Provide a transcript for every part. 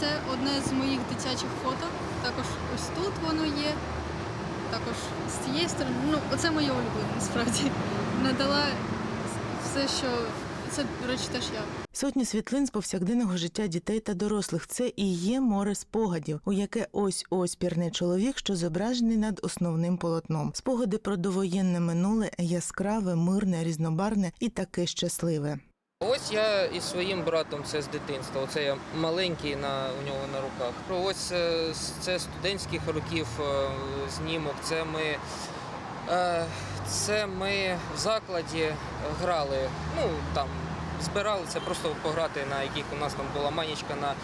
Це одне з моїх дитячих фото. Також ось тут воно є. Також з цієї сторони. Ну, оце моє улюблене, насправді. Надала все, що це, до речі, теж я. Сотні світлин з повсякденного життя дітей та дорослих це і є море спогадів, у яке ось ось пірне чоловік, що зображений над основним полотном. Спогади про довоєнне минуле яскраве, мирне, різнобарне і таке щасливе. Ось я із своїм братом це з дитинства. Оце я маленький на у нього на руках. Ось е, це студентських років е, знімок. Це ми, е, це ми в закладі грали. Ну там збирали це просто пограти на яких у нас там була манічка на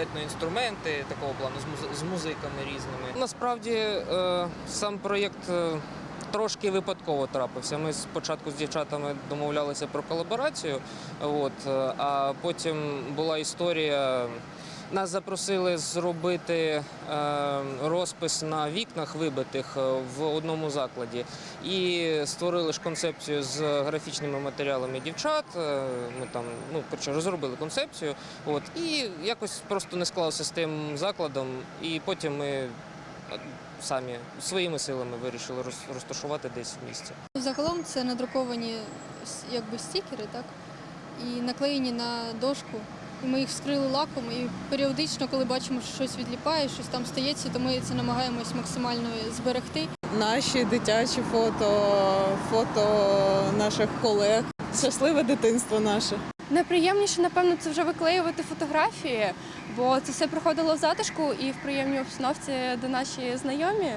етноінструменти такого плану з, музиками різними. Насправді сам проєкт. Трошки випадково трапився. Ми спочатку з дівчатами домовлялися про колаборацію, от, е, а потім була історія. Нас запросили зробити е, розпис на вікнах вибитих е, в одному закладі і створили ж концепцію з графічними матеріалами дівчат. Ми там ну коротше, розробили концепцію. От і якось просто не склалося з тим закладом. І потім ми самі своїми силами вирішили роз- розташувати десь в місті. Загалом це надруковані с- якби стікери, так? І наклеєні на дошку. І ми їх вскрили лаком, і періодично, коли бачимо, що щось відліпає, щось там стається, то ми це намагаємось максимально зберегти. Наші дитячі фото, фото наших колег. Щасливе дитинство наше. Найприємніше, напевно, це вже виклеювати фотографії, бо це все проходило в затишку і в приємній обстановці, де наші знайомі,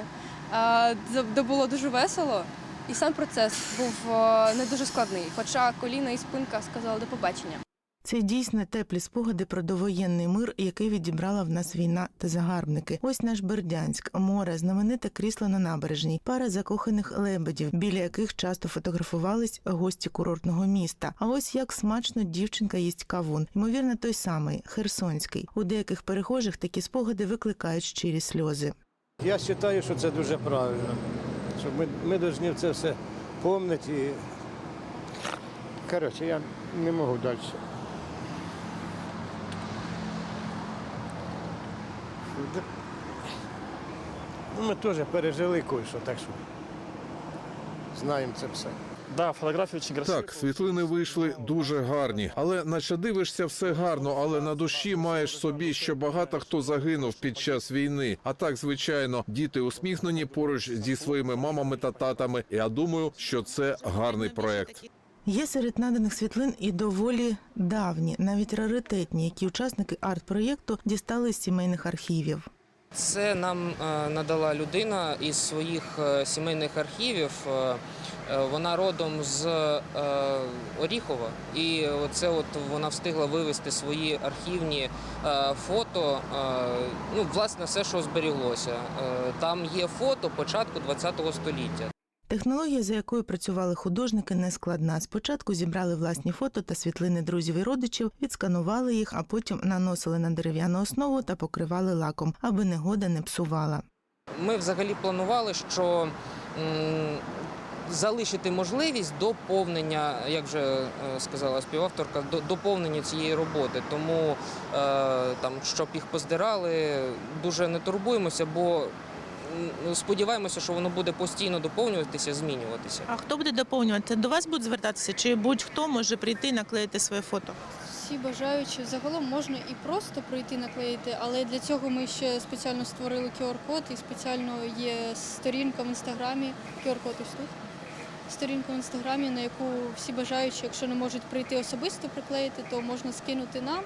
де було дуже весело. І сам процес був е, не дуже складний, хоча коліна і спинка сказали до побачення. Це дійсно теплі спогади про довоєнний мир, який відібрала в нас війна та загарбники. Ось наш Бердянськ, море, знамените крісло на набережній, пара закоханих лебедів, біля яких часто фотографувались гості курортного міста. А ось як смачно дівчинка їсть кавун, ймовірно, той самий херсонський. У деяких перехожих такі спогади викликають щирі сльози. Я вважаю, що це дуже правильно. Що ми, ми повинні це все пам'ятати. І... Коротше, я не можу далі. Да. Ну, Ми теж пережили кое-що, так що знаємо це все. Да, очень красивые. Так, світлини вийшли дуже гарні, але наче дивишся все гарно, але на душі маєш собі, що багато хто загинув під час війни. А так, звичайно, діти усміхнені поруч зі своїми мамами та татами. Я думаю, що це гарний проект. Є серед наданих світлин і доволі давні, навіть раритетні, які учасники арт-проєкту дістали з сімейних архівів. Це нам е, надала людина із своїх е, сімейних архівів. Е, Вона родом з Оріхова, і це от вона встигла вивести свої архівні фото. Ну, власне, все, що зберіглося. Там є фото початку ХХ століття. Технологія, за якою працювали художники, не складна. Спочатку зібрали власні фото та світлини друзів і родичів, відсканували їх, а потім наносили на дерев'яну основу та покривали лаком, аби негода не псувала. Ми взагалі планували, що залишити можливість доповнення, як вже е, сказала співавторка, доповнення цієї роботи. Тому е, там, щоб їх поздирали, дуже не турбуємося, бо сподіваємося, що воно буде постійно доповнюватися, змінюватися. А хто буде доповнювати? До вас будуть звертатися, чи будь-хто може прийти і наклеїти своє фото? Всі бажаючі загалом можна і просто прийти наклеїти, але для цього ми ще спеціально створили QR-код і спеціально є сторінка в інстаграмі. QR-код ось тут. Сторінка в інстаграмі, на яку всі бажаючі, якщо не можуть прийти особисто приклеїти, то можна скинути нам.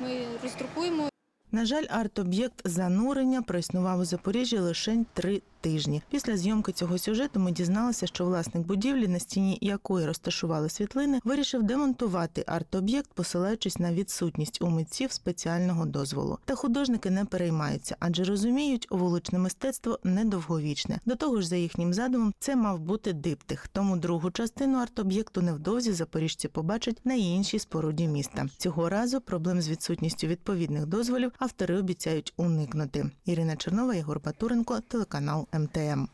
Ми роздрукуємо На жаль, арт-об'єкт занурення проіснував у Запоріжжі лише три тижні. Після зйомки цього сюжету ми дізналися, що власник будівлі, на стіні якої розташували світлини, вирішив демонтувати арт-об'єкт, посилаючись на відсутність у митців спеціального дозволу. Та художники не переймаються, адже розуміють, вуличне мистецтво недовговічне. До того ж, за їхнім задумом, це мав бути диптих. Тому другу частину арт-об'єкту невдовзі запоріжці побачать на іншій споруді міста. Цього разу проблем з відсутністю відповідних дозволів автори обіцяють уникнути. Ірина Чернова, Єгор Батуренко, телеканал МТМ.